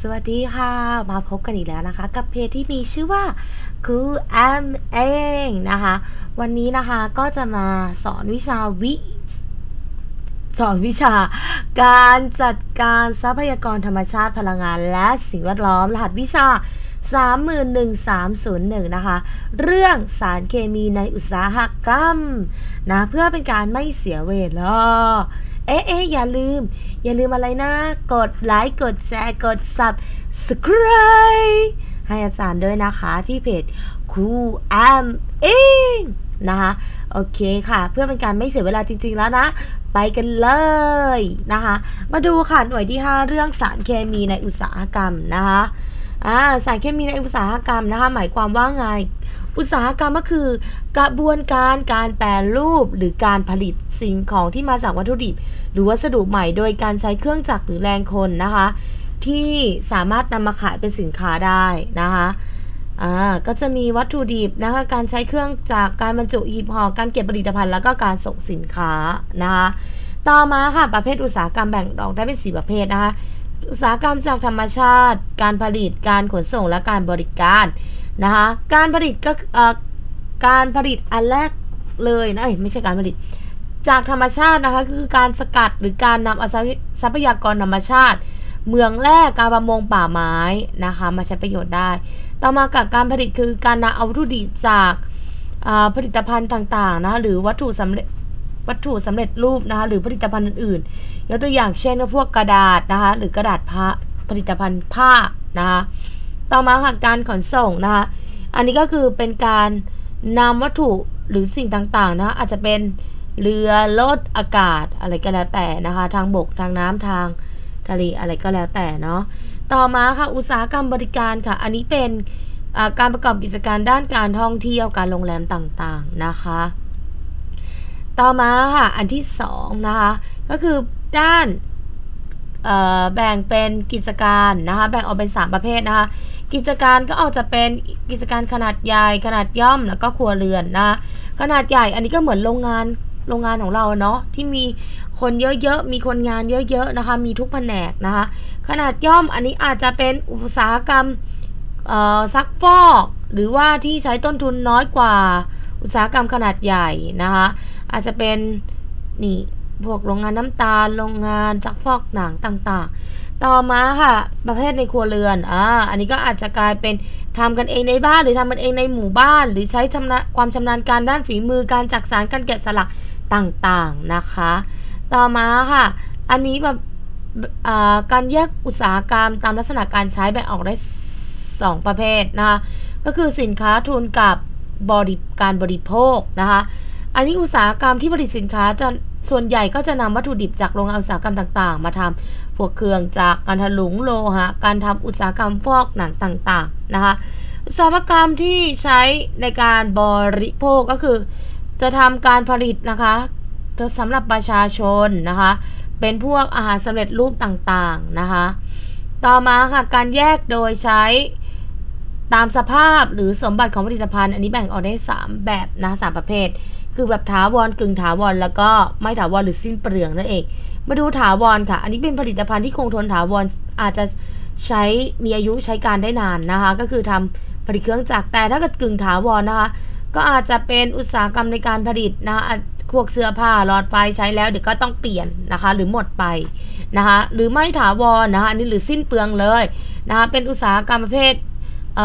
สวัสดีค่ะ มาพบกันอีกแล้วนะคะ กับเพจที่มีชื่อว่าครูแอมเองนะคะ วันนี้นะคะก็จะมาสอนวิชาวิ สอนวิชา การจัดการทรัพยากรธรรมชาติพลังงาน และสิ่งแวดล้อมรหัสวิชา 31301 นะคะ เรื่องสารเคมีในอุตสาหกรรมนะเพื่อเป็นการไม่เสียเวลา เอ๊ะเอ๊ะอย่าลืม อย่าลืมอะไรนะ กดไลค์กดแชร์กด subscribe ให้อาจารย์ด้วยนะคะที่เพจครูแอมเองนะคะโอเคค่ะ เพื่อเป็นการไม่เสียเวลาจริง ๆ แล้วนะ ไปกันเลยนะคะ มาดูค่ะหน่วยที่ 5 เรื่องสารเคมีในอุตสาหกรรมนะคะอ่าสารเคมีในอุตสาหกรรมนะคะ หมายความว่าไง อุตสาหกรรมก็คือ กระบวนการการแปรรูปหรือการผลิตสิ่งของที่มาจากวัตถุดิบ หรือวัสดุใหม่โดยการใช้เครื่องจักรหรือแรงคนนะคะ ที่สามารถนำมาขายเป็นสินค้าได้นะคะอ่าก็จะมีวัตถุดิบนะคะการใช้เครื่องจากการบรรจุหีบห่อการเก็บผลิตภัณฑ์แล้วก็การส่งสินค้านะคะต่อมาค่ะประเภทอุตสาหกรรมแบ่งออกได้เป็น 4 ประเภทนะคะอุตสาหกรรมจากธรรมชาติ การผลิตการขนส่งและการบริการ นะคะการผลิตก็เอ่อการผลิตอันแรกเลยนะไม่ใช่การผลิต จากธรรมชาตินะคะคือการสกัดหรือการนำทรัพยากรธรรมชาติ เมืองแร่การประมงป่าไม้นะคะมาใช้ประโยชน์ได้ ต่อมากับการผลิตคือการนำเอาวัตถุดิบจากผลิตภัณฑ์ต่างๆนะะหรือวัตถุสำเร็จวัตถุสำเร็จรูปนะคะหรือผลิตภัณฑ์อื่นๆยกตัวอย่างเช่นพวกกระดาษนะคะหรือกระดาษผ้าผลิตภัณฑ์ผ้านะคะ ต่อมาค่ะการขนส่งนะคะ อันนี้ก็คือเป็นการนำวัตถุหรือสิ่งต่างๆนะคะอาจจะเป็นเรือรถอากาศอะไรก็แล้วแต่นะคะ ทางบกทางน้ำทางทะเลอะไรก็แล้วแต่เนาะต่อมาค่ะอุตสาหกรรมบริการค่ะ อันนี้เป็นการประกอบกิจการด้านการท่องเที่ยวการโรงแรมต่างๆนะคะ ต่อมาค่ะอันที่สองนะคะก็คือด้านแบ่งเป็นกิจการนะคะแบ่งออกเป็น 3 ประเภทนะคะ กิจการก็เอาจะเป็นกิจการขนาดใหญ่ขนาดย่อมแล้วก็ครัวเรือนนะคะขนาดใหญ่อันนี้ก็เหมือนโรงงานโรงงานของเราเนาะที่มีคนเยอะๆ มีคนงานเยอะๆนะคะ มีทุกแผนกนะคะ ขนาดย่อมอันนี้อาจจะเป็นอุตสาหกรรมอ่อซักฟอก หรือว่าที่ใช้ต้นทุนน้อยกว่า อุตสาหกรรมขนาดใหญ่นะคะ อาจจะเป็นนี่พวกโรงงานน้ำตาล โรงงานซักฟอกหนังต่างๆ ต่อมาค่ะ ประเภทในครัวเรือนอ่าอันนี้ก็อาจจะกลายเป็นทำกันเองในบ้านหรือทำกันเองในหมู่บ้าน หรือใช้ชำนาความชำนาญการด้านฝีมือการจักสารการแกะสลักต่างๆนะคะ ต่อมาค่ะ อันนี้แบบอ่าการแยกอุตสาหกรรมตามลักษณะการใช้แบ่งออกได้ 2 ประเภทนะคะก็คือสินค้าทุนกับบริการบริโภคนะคะ อันนี้อุตสาหกรรมที่ผลิตสินค้าจะ ส่วนใหญ่ก็จะนำวัตถุดิบจากโรงงานอุตสาหกรรมต่างๆ มาทำพวกเครื่องจากการถลุงโลหะ การทำอุตสาหกรรมฟอกหนังต่างๆนะคะ อุตสาหกรรมที่ใช้ในการบริโภคก็คือ จะทำการผลิตนะคะสำหรับประชาชนนะคะ เป็นพวกอาหารสำเร็จรูปต่างๆนะคะ ต่อมาค่ะการแยกโดยใช้ตามสภาพหรือสมบัติของผลิตภัณฑ์ อันนี้แบ่งออกได้ 3 แบบนะสามประเภท คือแบบถาวรกึ่งถาวรแล้วก็ไม่ถาวรหรือสิ้นเปลืองนั่นเอง มาดูถาวรค่ะ อันนี้เป็นผลิตภัณฑ์ที่คงทนถาวรอาจจะใช้มีอายุใช้การได้นานนะคะ ก็คือทำผลิตเครื่องจักรแต่ถ้าเกิดกึ่งถาวรนะคะ ก็อาจจะเป็นอุตสาหกรรมในการผลิตนะคะพวกเสื้อผ้าหลอดไฟใช้แล้วเดี๋ยวก็ต้องเปลี่ยนนะคะ หรือหมดไปนะคะ หรือไม่ถาวรนะคะอันนี้หรือสิ้นเปลืองเลยนะคะเป็นอุตสาหกรรมประเภทเ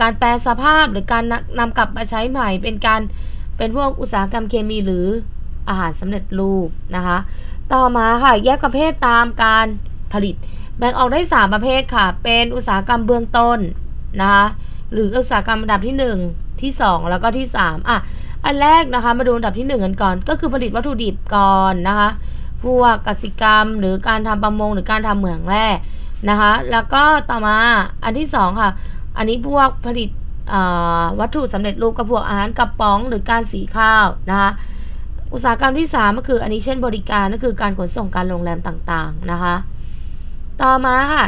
การแปลสภาพหรือการนำกลับมาใช้ใหม่เป็นการ เป็นพวกอุตสาหกรรมเคมีหรืออาหารสำเร็จรูปนะคะ ต่อมาค่ะแยกประเภทตามการผลิต แบ่งออกได้ 3 ประเภทค่ะ เป็นอุตสาหกรรมเบื้องต้นนะคะหรืออุตสาหกรรมอันดับที่ 1 ที่ 2 แล้วก็ที่ 3 อะ อันแรกนะคะมาดูอันดับที่ 1 กันก่อน ก็คือผลิตวัตถุดิบก่อนนะคะพวกกสิกรรมหรือการทำประมงหรือการทำเหมืองแร่นะคะ แล้วก็ต่อมาอันที่ 2 ค่ะ อันนี้พวกผลิต วัตถุสำเร็จรูปกับพวกอาหารกระป๋องหรือการสีข้าวนะคะอุตสาหกรรมที่ 3 ก็คืออันนี้เช่นบริการก็คือการขนส่งการโรงแรมต่างๆนะคะต่อมาค่ะ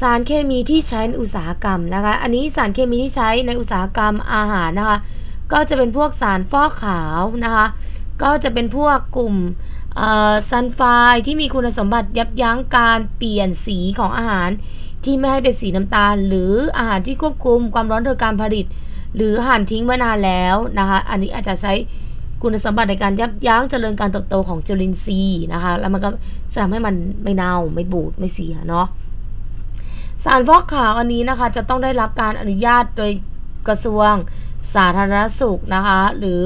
สารเคมีที่ใช้ในอุตสาหกรรมนะคะอันนี้สารเคมีที่ใช้ในอุตสาหกรรมอาหารนะคะก็จะเป็นพวกสารฟอกขาวนะคะก็จะเป็นพวกกลุ่มซันไฟที่มีคุณสมบัติยับยั้งการเปลี่ยนสีของอาหาร ที่ไม่ให้เป็นสีน้ำตาล หรืออาหารที่ควบคุมความร้อนโดยการผลิต หรือหั่นทิ้งมานานแล้วนะคะ อันนี้อาจจะใช้คุณสมบัติในการยับยั้งเจริญการเติบโตของจุลินทรีย์นะคะ แล้วมันก็จะทำให้มันไม่เน่าไม่บูดไม่เสียเนาะสารฟอกขาวอันนี้นะคะจะต้องได้รับการอนุญาตโดยกระทรวงสาธารณสุขนะคะ หรือ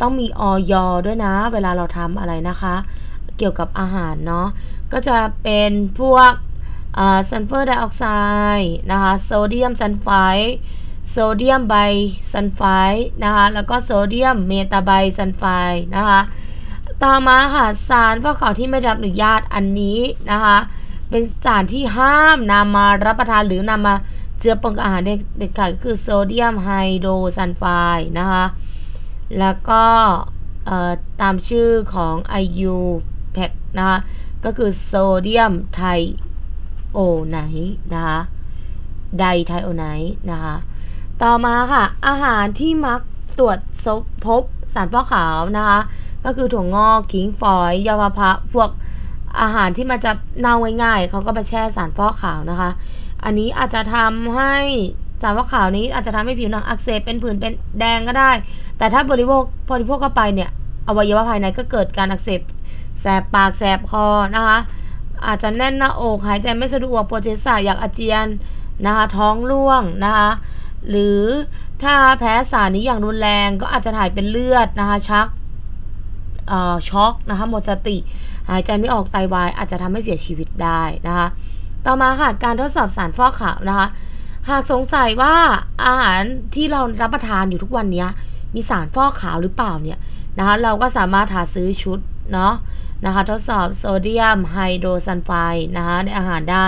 ต้องมีออยด้วยนะ เวลาเราทำอะไรนะคะ เกี่ยวกับอาหารเนาะก็จะเป็นพวก ซัลเฟอร์ไดออกไซด์นะคะโซเดียมซัลไฟด์โซเดียมไบซัลไฟด์นะคะแล้วก็โซเดียมเมตาไบซัลไฟด์นะคะต่อมาค่ะสารฟอกขาวที่ไม่รับอนุญาตอันนี้นะคะเป็นสารที่ห้ามนำมารับประทานหรือนำมาเจือปนกับอาหารเด็ดขาดก็คือโซเดียมไฮโดรซัลไฟด์นะคะแล้วก็ตามชื่อของ IU แพคนะคะก็คือโซเดียมไท โอไนท์นะคะไดไทโอไนท์นะคะ ต่อมาค่ะ อาหารที่มักตรวจพบสารฟอกขาวนะคะ ก็คือถั่วงอกขิงฝอยยาวพะพวกอาหารที่มันจะเน่าง่ายๆเขาก็มาแช่สารฟอกขาวนะคะ อันนี้อาจจะทำให้สารฟอกขาวนี้อาจจะทำให้ผิวหนังอักเสบเป็นผื่นเป็นแดงก็ได้ แต่ถ้าบริโภคบริโภคเข้าไปเนี่ยอวัยวะภายในก็เกิดการอักเสบแสบปากแสบคอนะคะ อาจจะแน่นหน้าอกหายใจไม่สะดวกปวดศีรษะอยากอาเจียนนะคะท้องร่วงนะคะหรือถ้าแพ้สารนี้อย่างรุนแรงก็อาจจะถ่ายเป็นเลือดนะคะชักช็อกนะคะหมดสติ หายใจไม่ออกไตาวาย อาจจะทำให้เสียชีวิตได้นะคะ ต่อมาค่ะการทดสอบสารฟอกขาวนะคะ หากสงสัยว่าอาหารที่เรารับประทานอยู่ทุกวันนี้มีสารฟอกขาวหรือเปล่าเนี่ยนะคะเราก็สามารถหาซื้อชุดเนาะ นะคะทดสอบโซเดียมไฮโดรซัลไฟด์นะคะในอาหารได้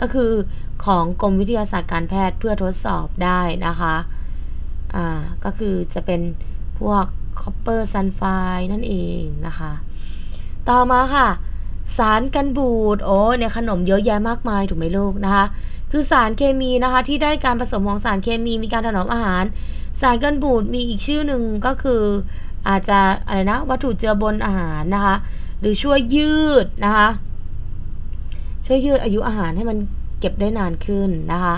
ก็คือของกรมวิทยาศาสตร์การแพทย์เพื่อทดสอบได้นะคะอ่าก็คือจะเป็นพวกคอปเปอร์ซัลไฟด์นั่นเองนะคะ ต่อมาค่ะ สารกันบูดโอ้เนี่ยขนมเยอะแยะมากมายถูกไหมลูกนะคะ คือสารเคมีนะคะที่ได้การผสมของสารเคมีมีการถนอมอาหาร สารกันบูดมีอีกชื่อหนึ่งก็คืออาจจะอะไรนะวัตถุเจือบนอาหารนะคะ หรือช่วยยืดนะคะ ช่วยยืดอายุอาหารให้มันเก็บได้นานขึ้นนะคะ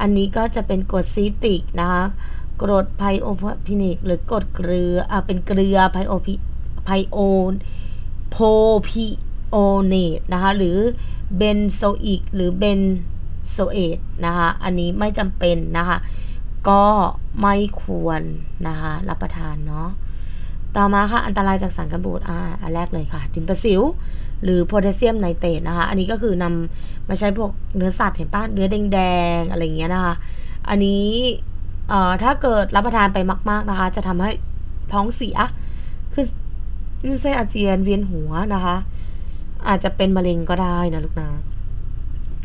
อันนี้ก็จะเป็นกรดซีติกนะคะกรดไพโอพินิกหรือกรดเกลืออ่าเป็นเกลือไพโอพิไพโอนโพพิโอเนตนะคะ หรือเบนโซอิกหรือเบนโซเอตนะคะ อันนี้ไม่จำเป็นนะคะ ก็ไม่ควรนะคะ รับประทานเนาะ ต่อมาค่ะอันตรายจากสารกันบูดอ่าอันแรกเลยค่ะ ดินประสิว หรือโพแทสเซียมไนเตรตนะคะ อันนี้ก็คือนำมาใช้พวกเนื้อสัตว์เห็นปะเนื้อแดงๆอะไรเงี้ยนะคะ อันนี้เอ่อถ้าเกิดรับประทานไปมาก ๆนะคะ จะทำให้ท้องเสียคือไม่ใช่อาเจียนเวียนหัวนะคะ อาจจะเป็นมะเร็งก็ได้นะลูกนะ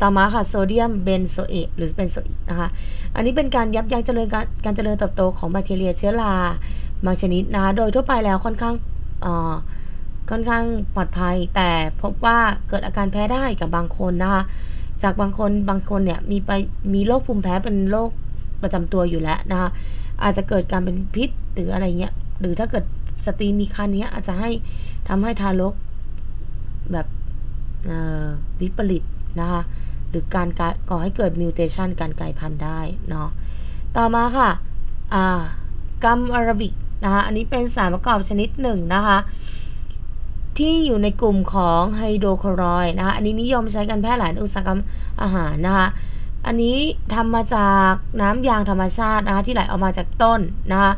ต่อมาค่ะโซเดียมเบนโซเอตหรือเบนโซอิกนะคะ อันนี้เป็นการยับยั้งเจริญการเจริญเติบโตของแบคทีเรียเชื้อรา บางชนิดนะโดยทั่วไปแล้วค่อนข้างค่อนข้างปลอดภัย แต่พบว่าเกิดอาการแพ้ได้กับบางคนนะคะจากบางคนบางคนเนี่ยมีไปมีโรคภูมิแพ้เป็นโรคประจำตัวอยู่แล้วนะคะอาจจะเกิดการเป็นพิษหรืออะไรเงี้ยหรือถ้าเกิดสตรีมีคันเนี้ยอาจจะให้ทำให้ทารกแบบวิปริตนะคะหรือการก่อให้เกิดมิวเทชันการกลายพันธุ์ได้เนาะต่อมาค่ะกัมอาราบิก นะคะอันนี้เป็นสารประกอบชนิดหนึ่งนะคะที่อยู่ในกลุ่มของไฮโดรคลอรอยด์นะคะอันนี้นิยมใช้กันแพร่หลายในอุตสาหกรรมอาหารนะคะอันนี้ทำมาจากน้ำยางธรรมชาตินะคะที่ไหลออกมาจากต้นนะคะ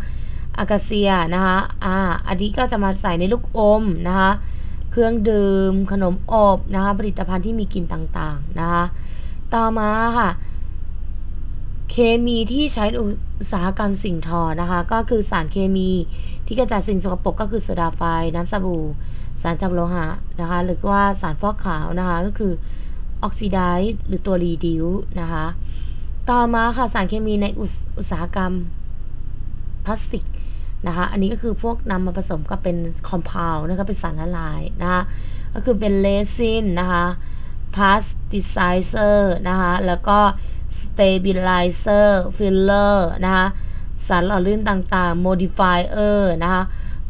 อากาเซียนะคะอ่าอันนี้ก็จะมาใส่ในลูกอมนะคะเครื่องดื่มขนมอบนะคะผลิตภัณฑ์ที่มีกลิ่นต่างๆนะคะต่อมาค่ะ เคมีที่ใช้อุตสาหกรรมสิ่งทอนะคะ ก็คือสารเคมีที่กระจายสิ่งสกปรกก็คือโซดาไฟน้ำสบู่ สารจับโลหะนะคะ หรือว่าสารฟอกขาวนะคะ ก็คือออกซิไดซ์หรือตัวรีดิวนะคะ ต่อมาค่ะสารเคมีในอุตสาหกรรมพลาสติกนะคะ อันนี้ก็คือพวกนำมาผสมกับเป็นคอมเพลนะคะเป็นสารละลายนะคะ ก็คือเป็นเลซินนะคะพลาสติไซเซอร์นะคะ แล้วก็ stabilizer filler นะคะสารหล่อลื่นต่างๆ modifier นะคะ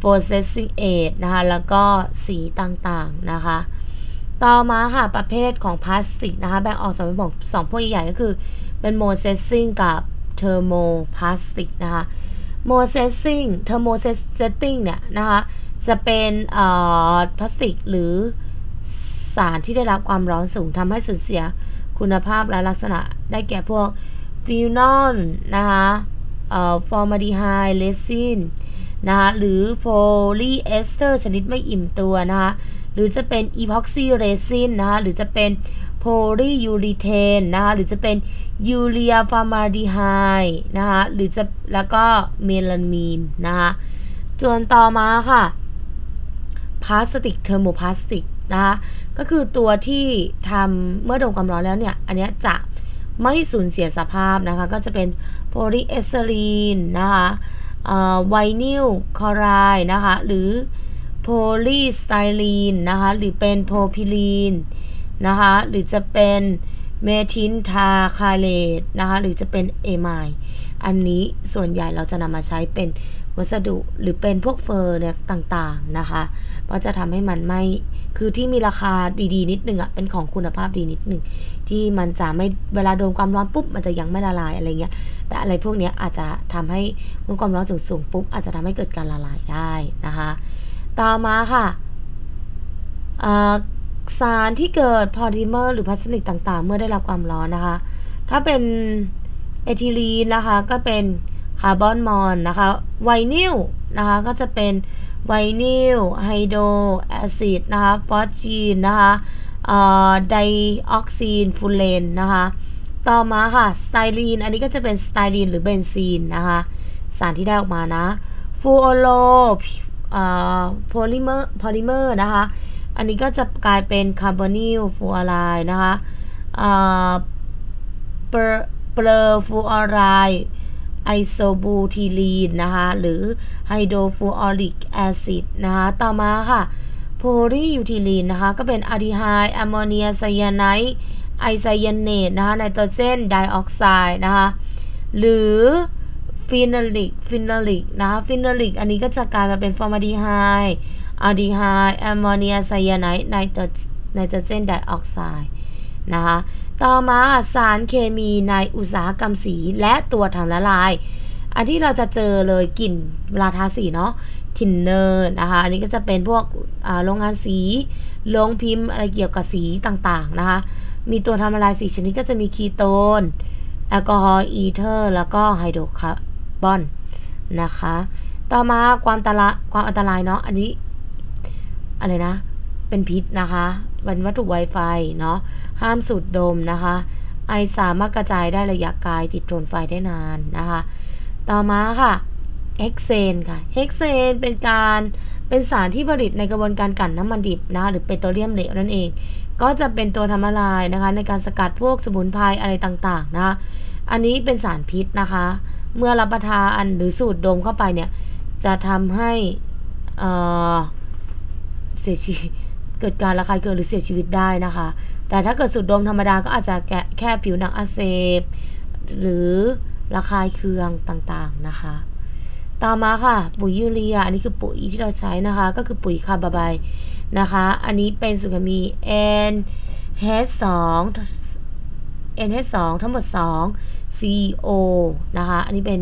processing aid นะคะ แล้วก็สีต่างๆ นะคะ ต่อมาค่ะ ประเภทของพลาสติกนะคะ แบ่งออกสองเป็นสองพวกใหญ่ก็คือเป็น processing กับ thermoplastic นะคะ processing thermosetting เนี่ยนะคะ จะเป็นเอ่อพลาสติกหรือสารที่ได้รับความร้อนสูงทำให้สูญเสียคุณภาพและลักษณะ ได้แก่พวกฟิวนอลนะคะเอ่อฟอร์มาดีไฮเรซินนะคะหรือโพลีเอสเตอร์ชนิดไม่อิ่มตัวนะคะหรือจะเป็นอีพ็อกซี่เรซินนะคะหรือจะเป็นโพลียูรีเทนนะคะหรือจะเป็นยูเรียฟาร์มาดีไฮนะคะหรือจะแล้วก็เมลามีนนะคะส่วนต่อมาค่ะพลาสติกเทอร์โมพลาสติกนะคะก็คือตัวที่ทำเมื่อโดนความร้อนแล้วเนี่ย อันนี้จะ ไม่สูญเสียสภาพนะคะ ก็จะเป็นโพลีเอสเตอรีนนะคะไวนิลคลอไรด์นะคะ หรือโพลีสไตรีนนะคะ หรือเป็นโพพิลีนนะคะ หรือจะเป็นเมทินทาคาเลตนะคะ หรือจะเป็นเอไมล์อันนี้ส่วนใหญ่เราจะนำมาใช้เป็น วัสดุหรือเป็นพวกเฟอร์เนี่ยต่างๆนะคะเพราะจะทำให้มันไม่คือที่มีราคาดีๆ นิดนึงอะ่ะเป็นของคุณภาพดีนิดนึงที่มันจะไม่เวลาโดนความร้อนปุ๊บมันจะยังไม่ละลายอะไรเงี้ยแต่อะไรพวกเนี้ยอาจจะทำให้เมื่อความร้อนสูงๆปุ๊บอาจจะทำให้เกิดการละลายได้นะคะ ต่อมาค่ะสารที่เกิดพอลิเมอร์หรือพลาสติกต่างๆ เมื่อได้รับความร้อนนะคะ ถ้าเป็นเอทิลีนนะคะก็เป็น คาร์บอนมอนนะคะไวนิลนะคะก็จะเป็นไวนิลไฮโดรแอซิดนะคะฟอสจีนนะคะไดออกซีนฟูเลนนะคะต่อมาค่ะสไตรีนอันนี้ก็จะเป็นสไตรีนหรือเบนซีนนะคะสารที่ได้ออกมานะฟูโอโลโพลิเมอร์โพลิเมอร์นะคะอันนี้ก็จะกลายเป็นคาร์บอนิลฟูออไรด์นะคะเปอร์เปอร์ฟูออไรด์ ไอโซบูทีลีนนะคะหรือไฮโดรฟูออริกแอซิดนะคะต่อมาค่ะโพลียูทิลีนนะคะก็เป็นอะดีไฮแอมโมเนียไซยาไนด์ไอไซยาเนตนะคะไนโตรเจนไดออกไซด์นะคะหรือฟินอลิกฟินอลิกนะคะฟินอลิกอันนี้ก็จะกลายมาเป็นฟอร์มาดีไฮอะดีไฮแอมโมเนียไซยาไนด์ไนโตรไนโตรเจนไดออกไซด์นะคะ ต่อมาสารเคมีในอุตสาหกรรมสีและตัวทำละลาย อันที่เราจะเจอเลยกลิ่นเวลาทาสีเนาะทินเนอร์นะคะ อันนี้ก็จะเป็นพวกโรงงานสีโรงพิมพ์อะไรเกี่ยวกับสีต่างๆนะคะ มีตัวทำละลายสีชนิดก็จะมีคีโตน แอลกอฮอล์อีเทอร์ แล้วก็ไฮโดรคาร์บอนนะคะ ต่อมาความตละความอันตรายเนาะ อันนี้อะไรนะ เป็นพิษนะคะเป็นวัตถุไวไฟเนาะ ห้ามสูดดมนะคะ ไอสามารถกระจายได้ระยะไกลติดทนไฟได้นานนะคะ ต่อมาค่ะเฮกเซนค่ะเฮกเซนเป็นการเป็นสารที่ผลิตในกระบวนการกั่นน้ำมันดิบนะหรือเปโตรเลียมเหลวนั่นเอง ก็จะเป็นตัวทำละลายนะคะ ในการสกัดพวกสมุนไพรอะไรต่างๆนะคะอันนี้เป็นสารพิษนะคะ เมื่อรับประทานหรือสูดดมเข้าไปเนี่ย จะทำให้เสียชีวิตเกิดการระคายเคืองหรือเสียชีวิตได้นะคะ แต่ถ้าเกิดสูดดมธรรมดาก็อาจจะแแค่ผิวหนังอักเสบ หรือระคายเคืองต่างๆนะคะ ต่อมาค่ะ ปุ๋ยยูเรีย อันนี้คือปุ๋ยที่เราใช้นะคะ ก็คือปุ๋ยคาร์บาไบนะคะ อันนี้เป็นสุขมี NH2 NH2 ทั้งหมด 2 CO นะคะ อันนี้เป็น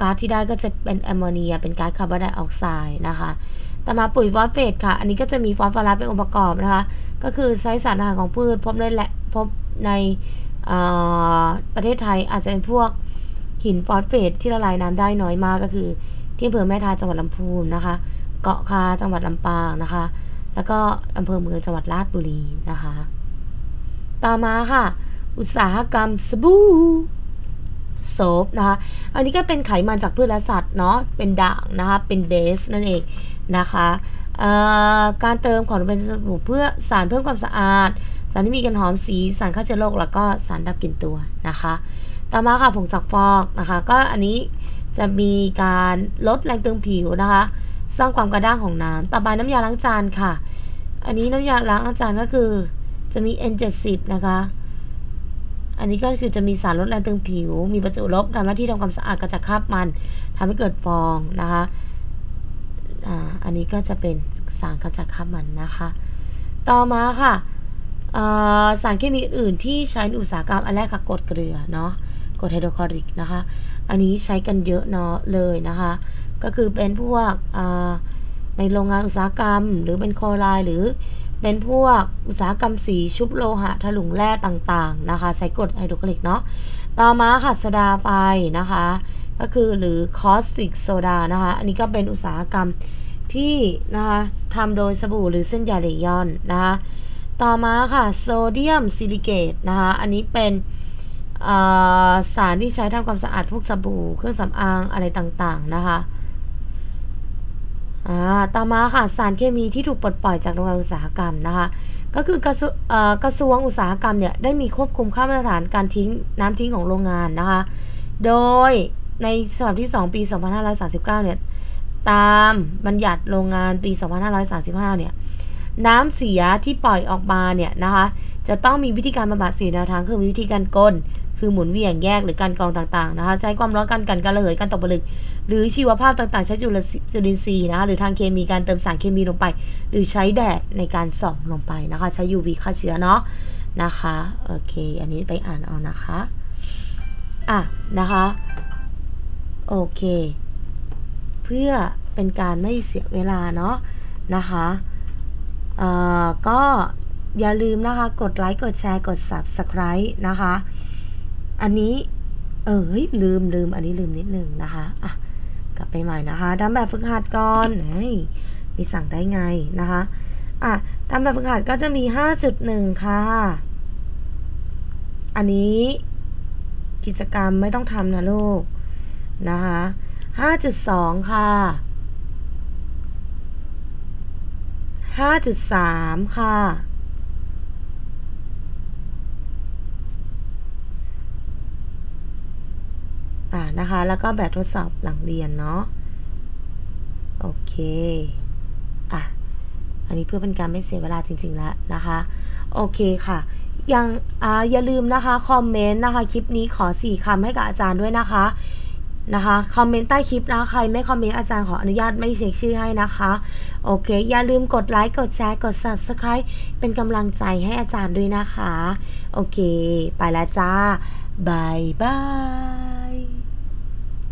ก๊าซที่ได้ก็จะเป็นแอมโมเนีย เป็นก๊าซคาร์บอนไดออกไซด์นะคะ ต่อมาปุ๋ยฟอสเฟตค่ะ อันนี้ก็จะมีฟอสฟอรัสเป็นองค์ประกอบนะคะ ก็คือใช้สารอาหารของพืชพบในแหละพบในประเทศไทยอาจจะเป็นพวกหินฟอสเฟตที่ละลายน้ำได้น้อยมากก็คือ ที่อำเภอแม่ทาจังหวัดลำพูนนะคะ เกาะคาจังหวัดลำปางนะคะ แล้วก็อำเภอเมืองจังหวัดราชบุรีนะคะ ต่อมาค่ะ อุตสาหกรรมสบู่โซฟนะคะ อันนี้ก็เป็นไขมันจากพืชและสัตว์เนาะเป็นด่างนะคะ เป็นเบสนั่นเอง นะคะการเติมของเป็นสบู่เพื่อสารเพิ่มความสะอาด สารที่มีกลิ่นหอมสี สารฆ่าเชื้อโรคแล้วก็สารดับกลิ่นตัวนะคะ ต่อมาค่ะผงซักฟอกนะคะ ก็อันนี้จะมีการลดแรงตึงผิวนะคะสร้างความกระด้างของน้ำต่อไปน้ำยาล้างจานค่ะ อันนี้น้ำยาล้างจานก็คือจะมี N70 นะคะ อันนี้ก็คือจะมีสารลดแรงตึงผิว มีประจุลบทำหน้าที่ทำความสะอาดกระจัดคราบมันทำให้เกิดฟองนะคะ อันนี้ก็จะเป็นสารกำจัดคราบมันนะคะ ต่อมาค่ะสารเคมีอื่นที่ใช้ในอุตสาหกรรมอันแรกค่ะกรดเกลือเนาะกรดไฮโดรคลอริกนะคะ อันนี้ใช้กันเยอะเนาะเลยนะคะ ก็คือเป็นพวกในโรงงานอุตสาหกรรม หรือเป็นโคลายหรือเป็นพวกอุตสาหกรรมสีชุบโลหะถลุงแร่ต่างๆนะคะ ใช้กรดไฮโดรคลอริกเนาะต่อมาค่ะโซดาไฟนะคะ ก็คือหรือคอสติกโซดานะคะอันนี้ก็เป็นอุตสาหกรรมที่นะคะทำโดยสบู่หรือเส้นใยเลยอนนะคะต่อมาค่ะโซเดียมซิลิเกตนะคะอันนี้เป็นสารที่ใช้ทำความสะอาดพวกสบู่เครื่องสำอางอะไรต่างๆนะคะต่อมาค่ะสารเคมีที่ถูกปลดปล่อยจากโรงงานอุตสาหกรรมนะคะก็คือกระทรวงเอ่อกระทรวงอุตสาหกรรมเนี่ยได้มีควบคุมค่ามาตรฐานการทิ้งน้ำทิ้งของโรงงานนะคะ โดย ในฉบับที่ 2 ปี 2539 เนี่ย ตามบัญญัติโรงงานปี 2535 เนี่ย น้ำเสียที่ปล่อยออกมาเนี่ยนะคะ จะต้องมีวิธีการบำบัดสีแนวทางคือมีวิธีการกลคือหมุนเวียงแยกหรือการกรองต่างๆนะคะใช้ความร้อนกันกันการระเหยการตกผลึก หรือชีวภาพต่างๆ ใช้จุลจุลินทรีย์นะคะหรือทางเคมีการเติมสารเคมีลงไป หรือใช้แดดในการส่องลงไปนะคะ ใช้ UV ฆ่าเชื้อเนาะนะคะโอเค อันนี้ไปอ่านเอานะคะอะนะคะ โอเค เพื่อเป็นการไม่เสียเวลาเนาะนะคะเอ่อก็อย่าลืมนะคะ กดไลค์ กดแชร์ กด Subscribe นะคะ อันนี้ เออเฮ้ยลืมลืม อันนี้ลืมนิดนึงนะคะ อะ กลับไปใหม่นะคะทำแบบฝึกหัดก่อนเฮ้ยมีสั่งได้ไงนะคะ อะทำแบบฝึกหัดก็จะมี 5.1 ค่ะ อันนี้กิจกรรมไม่ต้องทำนะลูก นะคะ5.2 ค่ะ 5.3 ค่ะ อ่านะคะ แล้วก็แบบทดสอบหลังเรียนเนาะ โอเค อะ อันนี้เพื่อเป็นการไม่เสียเวลาจริง ๆ แล้วนะคะ โอเคค่ะยังอ่าอย่าลืมนะคะ คอมเมนต์นะคะ คลิปนี้ขอ 4คำให้กับอาจารย์ด้วยนะคะ นะคะคอมเมนต์ใต้คลิปนะใครไม่คอมเมนต์อาจารย์ขออนุญาตไม่เช็คชื่อให้นะคะ โอเค อย่าลืมกดไลค์กดแชร์กด subscribe เป็นกำลังใจให้อาจารย์ด้วยนะคะ โอเค ไปแล้วจ้าบายบาย